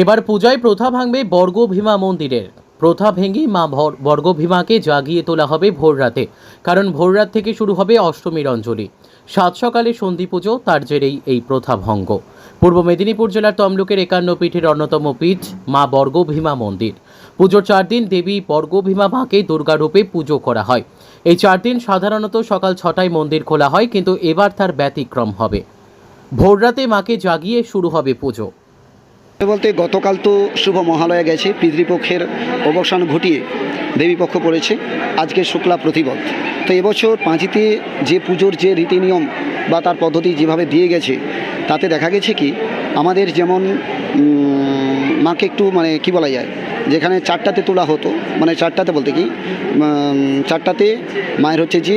এবার পূজায় প্রথা ভাঙবে বর্গভীমা মন্দিরের। প্রথা ভেঙে মা বর্গভীমাকে জাগিয়ে তোলা হবে ভোররাতে কারণ ভোররাত থেকে শুরু হবে অষ্টমীর অঞ্জলি। সাত সকালে সন্ধি পুজো, তার জেরেই এই প্রথা ভঙ্গ। পূর্ব মেদিনীপুর জেলার তমলুকের একান্ন পীঠের অন্যতম পীঠ, মা বর্গভীমা মন্দির। পুজোর চার দিন দেবী বর্গভীমা মাকে দুর্গারূপে পুজো করা হয়। এই চার দিন সাধারণত সকাল ছটায় মন্দির খোলা হয়, কিন্তু এবার তার ব্যতিক্রম হবে। ভোররাতে মাকে জাগিয়ে শুরু হবে পুজো। বলতে গতকাল তো শুভ মহালয়া গেছে, পিতৃপক্ষের অবসান ঘটিয়ে দেবীপক্ষ পড়েছে, আজকে শুক্লা প্রতিপদ তো এবছর পাঁচিতে যে পুজোর যে রীতিনিয়ম বা তার পদ্ধতি যেভাবে দিয়ে গেছে, তাতে দেখা গেছে কি, আমাদের যেমন মাকে একটু মানে কি বলা যায়, যেখানে চারটাতে তোলা হতো মানে চারটাতে বলতে কি চারটাতে মায়ের হচ্ছে যে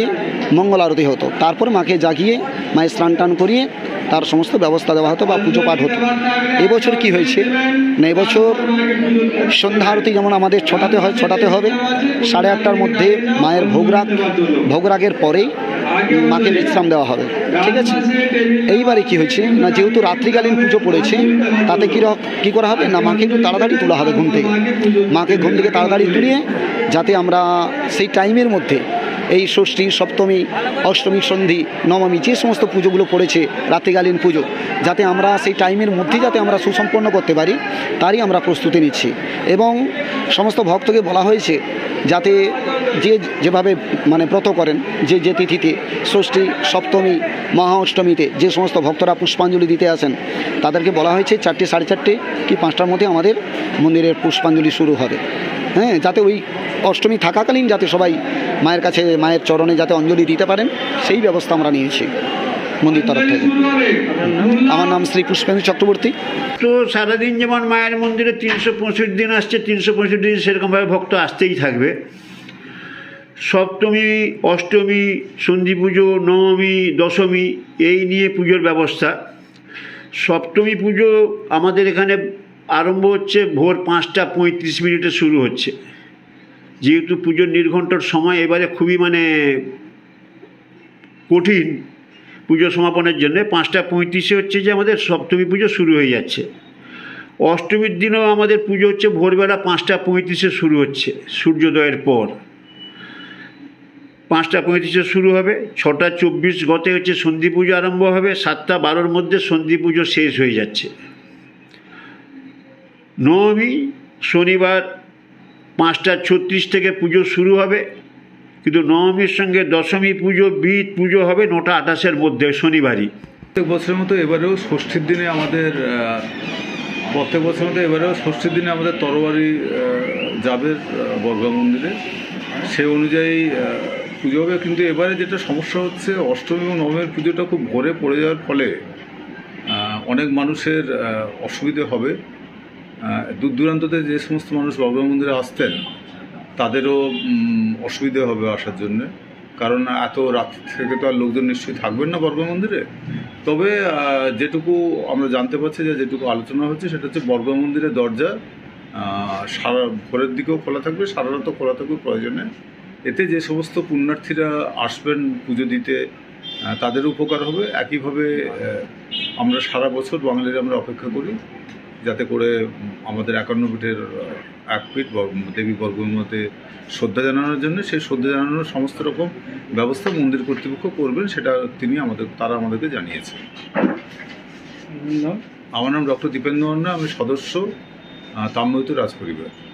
মঙ্গল আরতি হতো। তারপর মাকে জাগিয়ে, মায়ের স্নান টান করিয়ে তার সমস্ত ব্যবস্থা দেওয়া হতো বা পুজো পাঠ হতো। এবছর কি হয়েছে? না এবছর সন্ধ্যা আরতি যেমন আমাদের ছটাতে হয়, ছটাতে হবে। সাড়ে আটটার মধ্যে মায়ের ভোগরাগ, ভোগরাগের পরেই মাকে বিশ্রাম দেওয়া হবে। ঠিক আছে? এইবারে কি হয়েছে? না, যেহেতু রাত্রিকালীন পুজো পড়েছে, তাতে কী কী করা হবে? না, মাকে একটু তাড়াতাড়ি তোলা হবে ঘুম থেকে। মাকে ঘুম থেকে তাড়াতাড়ি তুলিয়ে যাতে আমরা সেই টাইমের মধ্যে এই ষষ্ঠী, সপ্তমী, অষ্টমী, সন্ধি, নবমী যে সমস্ত পুজোগুলো পড়েছে রাত্রিকালীন পুজো, যাতে আমরা সেই টাইমের মধ্যে যাতে আমরা সুসম্পন্ন করতে পারি, তারই আমরা প্রস্তুতি নিচ্ছি। এবং সমস্ত ভক্তকে বলা হয়েছে যাতে যে যেভাবে মানে ব্রত করেন, যে যে তিথিতে, ষষ্ঠী, সপ্তমী, মহা অষ্টমীতে যে সমস্ত ভক্তরা পুষ্পাঞ্জলি দিতে আসেন, তাদেরকে বলা হয়েছে চারটে সাড়ে চারটে কি পাঁচটার মধ্যে আমাদের মন্দিরের পুষ্পাঞ্জলি শুরু হবে। হ্যাঁ যাতে ওই অষ্টমী থাকাকালীন যাতে সবাই মায়ের কাছে, মায়ের চরণে যাতে অঞ্জলি দিতে পারেন, সেই ব্যবস্থা আমরা নিয়েছি মন্দির তরফ থেকে। আমার নাম শ্রী পুষ্পেন্দু চক্রবর্তী। তো সারাদিন যেমন মায়ের মন্দিরে তিনশো পঁয়ষট্টি দিন আসছে, তিনশো পঁয়ষট্টি দিন সেরকমভাবে ভক্ত আসতেই থাকবে। সপ্তমী, অষ্টমী, সন্ধি পুজো, নবমী, দশমী, এই নিয়ে পুজোর ব্যবস্থা। সপ্তমী পুজো আমাদের এখানে আরম্ভ হচ্ছে ভোর পাঁচটা পঁয়ত্রিশ মিনিটে শুরু হচ্ছে। যেহেতু পুজোর নির্ঘণ্টার সময় এবারে খুবই মানে কঠিন পুজো সমাপনের জন্য, পাঁচটা পঁয়ত্রিশে হচ্ছে যে আমাদের সপ্তমী পুজো শুরু হয়ে যাচ্ছে। অষ্টমীর দিনও আমাদের পুজো হচ্ছে ভোরবেলা পাঁচটা পঁয়ত্রিশে শুরু হচ্ছে, সূর্যোদয়ের পর। পাঁচটা পঁয়ত্রিশে শুরু হবে, ছটা চব্বিশ গতে হচ্ছে সন্ধি পুজো আরম্ভ হবে, সাতটা বারোর মধ্যে সন্ধি পুজো শেষ হয়ে যাচ্ছে। নবমী, শনিবার পাঁচটা ছত্রিশ থেকে পুজো শুরু হবে, কিন্তু নবমীর সঙ্গে দশমী পুজো, বিদ পুজো হবে নটা আঠাশের মধ্যে, শনিবারই। প্রত্যেক বছরের মতো এবারেও ষষ্ঠীর দিনে আমাদের প্রত্যেক বছরের মতো এবারেও ষষ্ঠীর দিনে আমাদের তরবারি যাবে বর্গা মন্দিরে। সে অনুযায়ী পুজো হবে, কিন্তু এবারে যেটা সমস্যা হচ্ছে, অষ্টমী এবং নবমীর পুজোটা খুব ভোরে পড়ে যাওয়ার ফলে অনেক মানুষের অসুবিধে হবে। দূর দূরান্ততে যে সমস্ত মানুষ বর্গা মন্দিরে আসতেন, তাদেরও অসুবিধে হবে আসার জন্যে। কারণ এত রাত থেকে তো আর লোকজন নিশ্চয়ই থাকবেন না বর্গ মন্দিরে। তবে যেটুকু আমরা জানতে পারছি যে যেটুকু আলোচনা হচ্ছে, সেটা হচ্ছে বর্গ মন্দিরের দরজা সারা ভোরের দিকেও খোলা থাকবে, সারা রাতও খোলা থাকবে প্রয়োজনে। এতে যে সমস্ত পুণ্যার্থীরা আসবেন পুজো দিতে তাদের উপকার হবে। একইভাবে আমরা সারা বছর বাঙালিরা আমরা অপেক্ষা করি। যাতে করে আমাদের একান্ন ফিটের এক ফিট দেবী বর্গমতে শ্রদ্ধা জানানোর জন্য সেই শ্রদ্ধা জানানোর সমস্ত রকম ব্যবস্থা মন্দির কর্তৃপক্ষ করবেন সেটা তিনি আমাদের তারা আমাদেরকে জানিয়েছে আমার নাম ডক্টর দীপেন্দ্র আমি সদস্য আহ, রাজ রাজপরিবার।